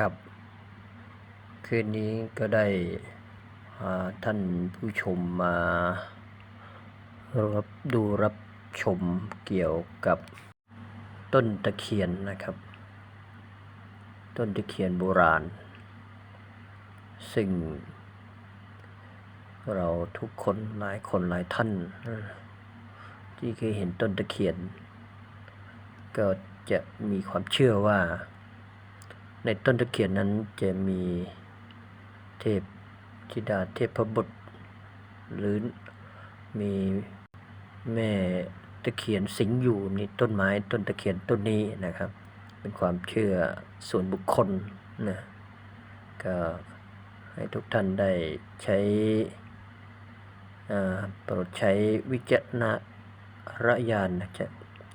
ครับ คืนนี้ก็ได้ท่านผู้ชมมารับดูรับชมเกี่ยวกับต้นตะเคียนนะครับ ต้นตะเคียนโบราณ ซึ่ง เราทุกคนหลายคนหลายท่าน ที่เคยเห็นต้นตะเคียน ก็จะมีความเชื่อว่า ในต้นตะเคียนนั้นจะมีเทพธิดาเทพบุตรหรือมีแม่ตะเคียนสิงอยู่ในต้นไม้ต้นตะเคียนต้นนี้นะครับ เป็นความเชื่อส่วนบุคคลนะก็ให้ทุกท่านได้ใช้อ่าโปรดใช้วิจารณญาณนะจะ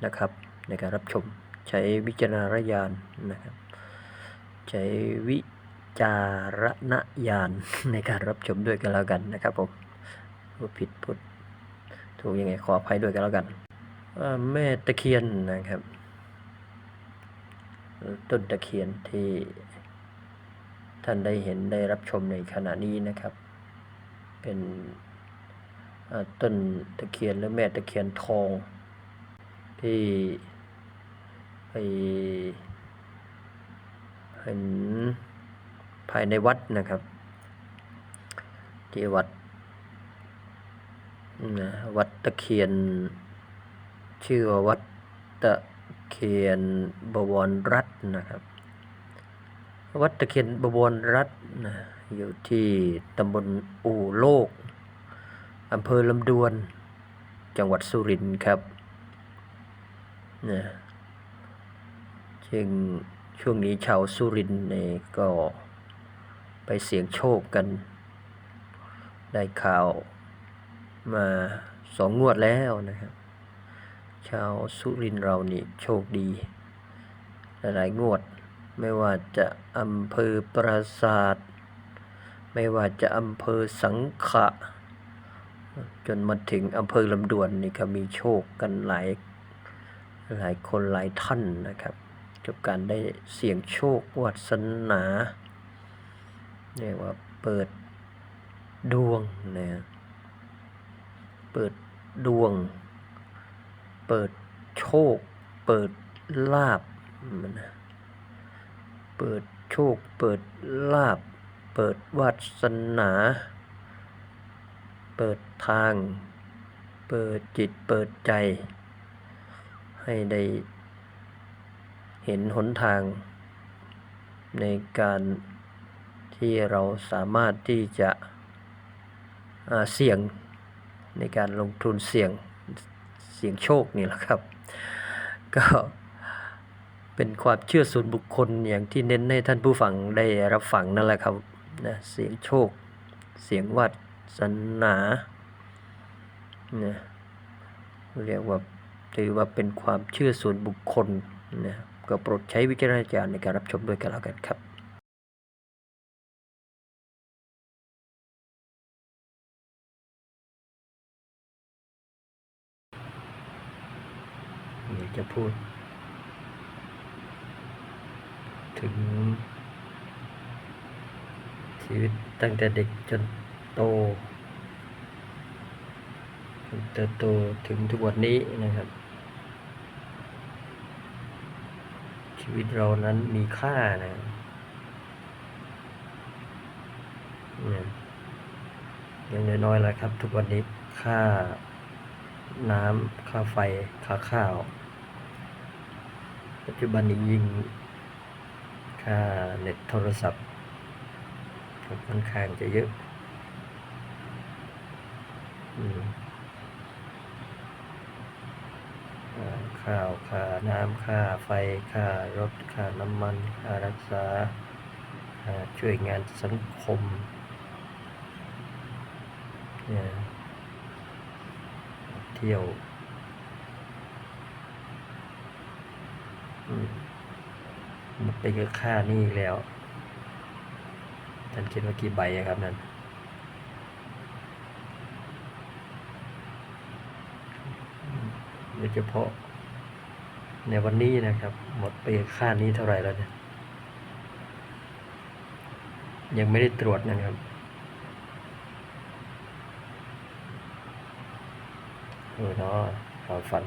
นะครับในการรับชมใช้วิจารณญาณนะครับ ใช้วิจารณญาณในการรับชมด้วยกันแล้วกันนะครับผมพูดผิดพูดถูกยังไงขออภัยด้วยกันแล้วกันเอ่อแม่ตะเคียนนะครับ ต้นตะเคียนที่ท่านได้เห็นได้รับชมในขณะนี้นะครับ เป็นต้นตะเคียนหรือแม่ตะเคียนทองที่ไป เห็นภายในวัดนะครับ ที่วัดนะวัดตะเคียน ชื่อว่าวัดตะเคียนบวรรัตน์นะครับ วัดตะเคียนบวรรัตน์นะอยู่ที่ตำบลอู่โลกอำเภอลำดวน จังหวัดสุรินทร์ครับนะจึง ช่วงนี้ชาวสุรินทร์เนี่ยก็ไปเสี่ยงโชคกัน ได้ข่าวมาสองงวดแล้วนะครับ ชาวสุรินทร์เรานี่โชคดี หลายงวด ไม่ว่าจะอำเภอปราศาสตร์ไม่ว่าจะอำเภอสังขะ จนมาถึงอำเภอลำดวนนี่ก็มีโชคกันหลายหลายคนหลายท่านนะครับ กับการได้เสี่ยงโชควัสนาเรียกว่าเปิดดวงนะเปิดดวง เปิดโชค เปิดลาบมันนะเปิดโชค เปิดลาบ เปิดวาสนา เปิดทาง เปิดจิต เปิดใจ ให้ได้ เห็นหนทาง ในการที่เราสามารถที่จะเสี่ยงในการลงทุนเสี่ยงเสี่ยงโชคนี่แหละครับ ก็เป็นความเชื่อส่วนบุคคลอย่างที่เน้นให้ท่านผู้ฟังได้รับฟังนั่นแหละครับนะเสียงโชค เสียงวัดสนานะเรียกว่าถือว่าเป็นความเชื่อส่วนบุคคลนะ ก็โปรดใช้วิจารณญาณในการรับชมด้วยกันแล้วกันครับอยากจะพูด ถึง ชีวิตตั้งแต่เด็กจนโตจนเติบโตถึงทุกวันนี้นะครับ ชีวิตเรานั้นมีค่านะยอย่างน้อยๆแล้วครับ ทุกวันนี้ค่าน้ำค่าไฟ ค่าข้าว ปัจจุบันนี้ยิ่งค่าเน็ตโทรศัพท์ค่อนข้างจะเยอะ อืมอ่า ข้าวค่าน้ำค่าไฟค่ารถค่าน้ำมันค่ารักษาช่วยงานสังคมเที่ยวมหมดไปก็ค่านี่แล้วท่านคิดว่ากี่ใบอะครับนั่นโดยเฉพาะ ในวันนี้นะครับ หมดไปค่านี้เท่าไหร่แล้วเนี่ยยังไม่ได้ตรวจนะครับ เออเนาะความฝัน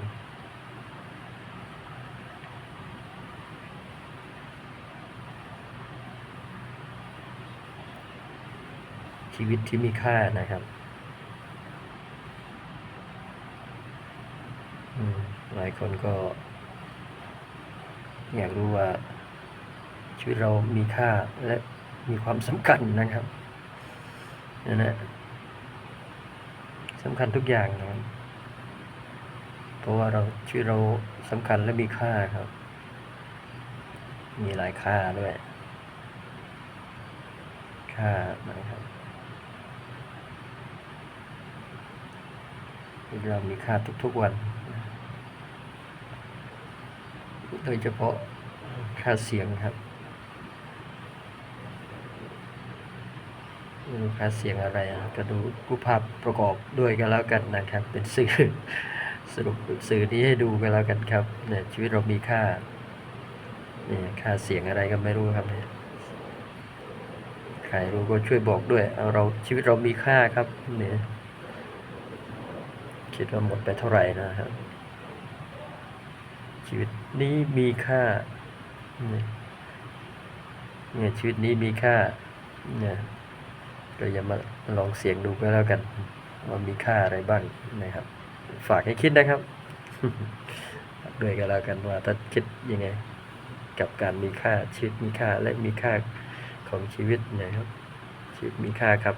ชีวิตที่มีค่านะครับ หลายคนก็ อยากรู้ว่าชีวิตเรามีค่าและมีความสำคัญนะครับนั่นแหละสำคัญทุกอย่างนะครับเพราะว่าเราชีวิตเราสำคัญและมีค่าครับ มีหลายค่าด้วย ค่านะครับเรามีค่าทุกๆวัน โดยเฉพาะค่าเสียงครับไม่รู้ค่าเสียงอะไรก็ดูรูปภาพประกอบด้วยกันแล้วกันนะครับ เป็นสื่อสรุปสื่อนี้ให้ดูกันแล้วกันครับเนี่ยชีวิตเรามีค่าเนี่ยค่าเสียงอะไรก็ไม่รู้ครับเนี่ยใครรู้ก็ช่วยบอกด้วยเอาเราชีวิตเรามีค่าครับเนี่ยคิดว่าหมดไปเท่าไหร่นะครับ ชีวิตนี้มีค่าเนี่ยชีวิตนี้มีค่าเนี่ยเราอย่ามาลองเสียงดูก็แล้วกัน ว่ามีค่าอะไรบ้างนะครับ ฝากให้คิดนะครับด้วยกันแล้วกันว่าถ้าคิดยังไง กับการมีค่าชีวิตมีค่าและมีค่าของชีวิตนะครับชีวิตมีค่าครับ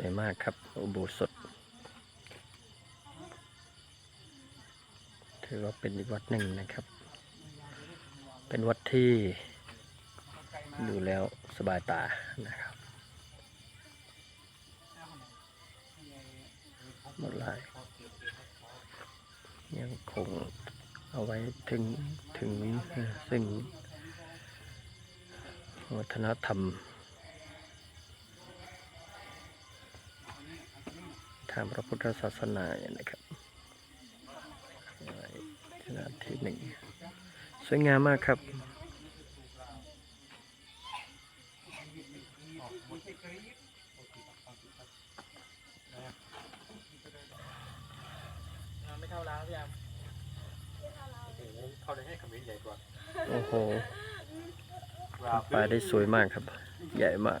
วยมากครับอุโบสถถือว่าเป็นอีกวัดหนึ่งนะครับ เป็นวัดที่ดูแล้วสบายตานะครับหมดลายยังคงเอาไว้ถึงถึงซึ่งวัฒนธรรมางพระพุทธศาสนาเนี่ยนะครับไว้ขนาดที่หนึ่งสวยงามมากครับไม่เท่าร้านพี่ยามโอ้โหเข้าได้ให้คำนี้ใหญ่กว่าโอ้โหว้าวปลาได้สวยมากครับ ใหญ่มาก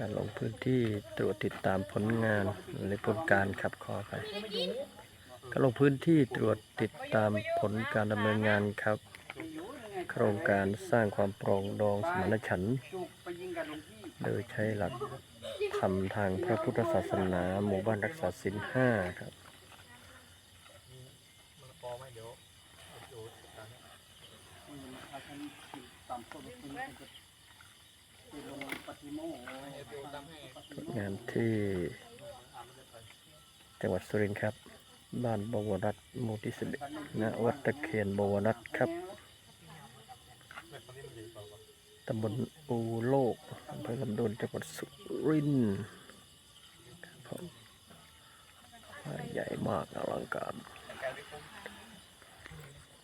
การลงพื้นที่ตรวจติดตามผลงานหรือผลการขับขอไปการลงพื้นที่ตรวจติดตามผลการดำเนินงานครับ โครงการสร้างความปรองดองสมานฉันท์โดยใช้หลักธรรมทางพระพุทธศาสนา หมู่บ้านรักษาศีลห้าครับมันพอไหมเดี๋ยวเดี๋ยวตามนี้ งานที่จังหวัดสุรินทร์ครับ บ้านบวรรัตน์หมู่ที่สิบเอ็ดณวัดตะเคียนบวรรัตน์ครับตำบลอูโลกอำเภอลำดวนจังหวัดสุรินทร์ครับใหญ่มากอลังการ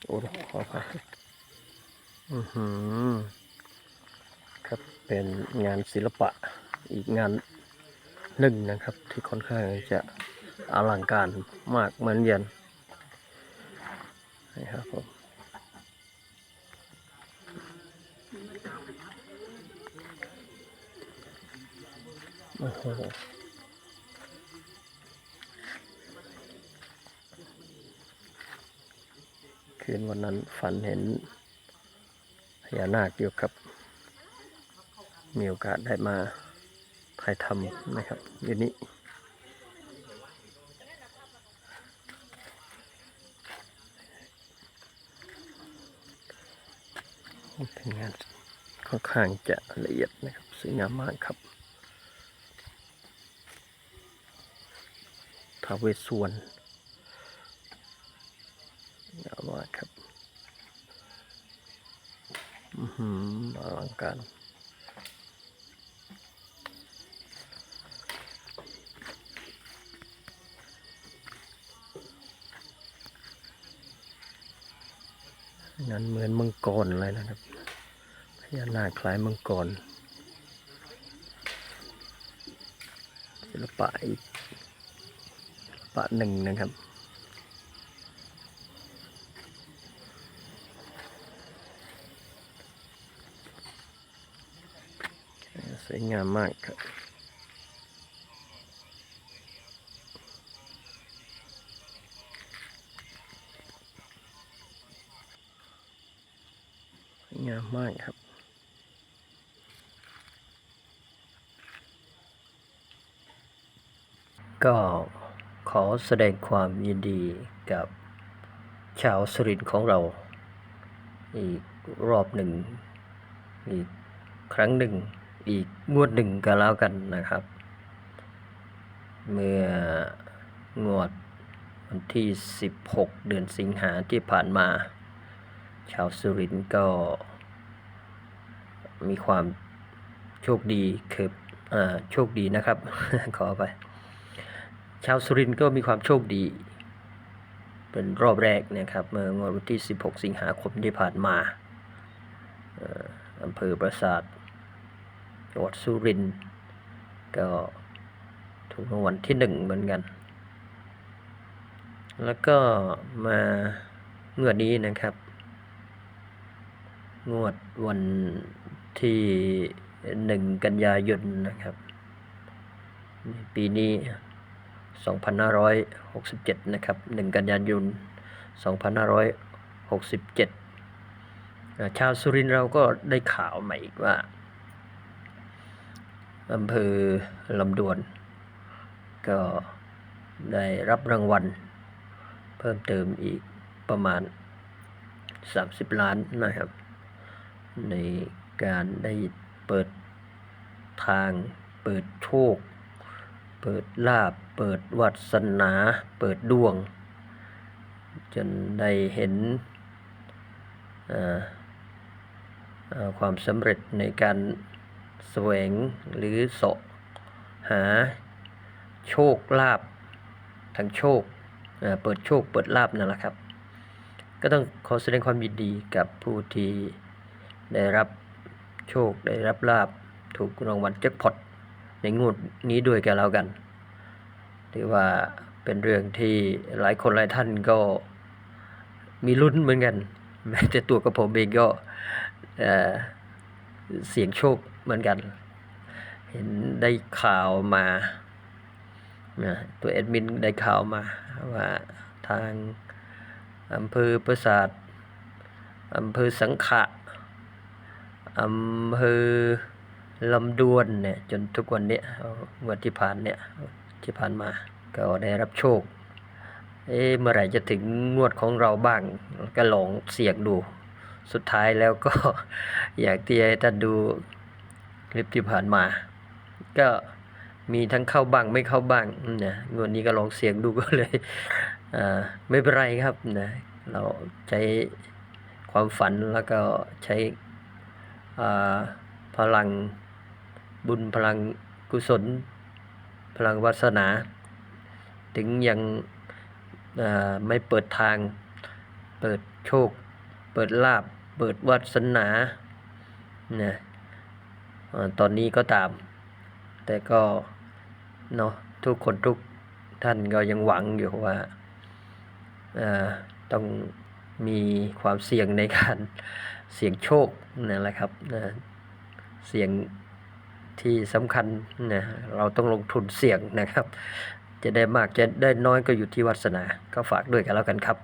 โอ้โหขอไปอือหือ ครับเป็นงานศิลปะอีกงานหนึ่งนะครับ ที่ค่อนข้างจะอลังการมากเหมือนเย็นนะครับผมโอ้โหคืนวันนั้นฝันเห็นพญานาคอยู่ครับ มีโอกาสได้มาถ่ายทำนะครับอยู่นี้เป็นงานค่อนข้างจะละเอียดนะครับสวยงามมากครับทาวเวสวรรณงามมากครับ อือหืออลังการ นั้นเหมือนมังกรเลยนะครับพญานาคคล้ายมังกรศิลปะอีกศิลปะหนึ่งนะครับสวยงามมากครับ สวยงา มมากครับ ก็ขอแสดงความยินดีกับชาวสุรินทร์ของเรา อีกรอบหนึ่ง อีกครั้งหนึ่ง อีกงวดหนึ่งก็แล้วกันนะครับ เมื่องวดวันที่ 16 เดือนสิงหาที่ผ่านมา ชาวสุรินทร์ก็ มีความโชคดีคืออ่าโชคดีนะครับ ขอไป ชาวสุรินทร์ก็มีความโชคดี เป็นรอบแรกนะครับ เมื่องวดวันที่ 16 สิงหาคมที่ผ่านมาเอ่ออำเภอปราสาทจังหวัดสุรินทร์ก็ถูกรางวัลที่หนึ่งเหมือนกัน แล้วก็มางวดนี้นะครับ งวดวัน ที่หนึ่งกันยายนนะครับ ปีนี้ 2567 นะครับหนึ่งกันยายน 2567 ชาวสุรินทร์เราก็ได้ข่าวมาอีกว่าอำเภอลำดวน ก็ได้รับรางวัล เพิ่มเติมอีกประมาณ 30 ล้านนะครับใน การได้เปิดทาง เปิดโชค เปิดลาบ เปิดวัสนา เปิดดวง จนได้เห็นความสำเร็จในการแสวงหรือเสาะหาโชคลาภทางโชคเปิดโชคเปิดลาบนั่นแหละครับ ก็ต้องขอแสดงความยินดีกับผู้ที่ได้รับ โชคได้รับลาบถูกรางวัลแจ็คพอตในงวดนี้ด้วยกันแล้วกันถือว่าเป็นเรื่องที่หลายคนหลายท่านก็มีลุ้นเหมือนกันแม้แต่ตัวกับผมเองก็เสียงโชคเหมือนกัน เห็นได้ข่าวมาตัวแอดมินได้ข่าวมาว่าทางอำเภอปราสาทอำเภอสังขะ อำเภอลำดวนเนี่ยจนทุกวันเนี้ยเอางวดที่ผ่านเนี่ยที่ผ่านมาก็ได้รับโชค เอ๊ะเมื่อไหร่จะถึงงวดของเราบ้างก็ลองเสี่ยงดู สุดท้ายแล้วก็อยากที่ให้ท่านดูคลิปที่ผ่านมา ก็มีทั้งเข้าบ้างไม่เข้าบ้างนะงวดนี้ก็ลองเสี่ยงดูก็เลยอ่าไม่เป็นไรครับนะเราใช้ความฝันแล้วก็ใช้ พลังบุญพลังกุศล พลังวาสนา ถึงยังไม่เปิดทาง เปิดโชค เปิดลาบ เปิดวาสนานะอ่าตอนนี้ก็ตาม แต่ก็เนาะทุกคนทุกท่านก็ยังหวังอยู่ว่าต้องมีความเสี่ยงในการ เสียงโชคนั่นแหละครับนะเสียงที่สำคัญนะเราต้องลงทุนเสี่ยงนะครับ จะได้มากจะได้น้อยก็อยู่ที่วาสนา ก็ฝากด้วยกันแล้วกันครับ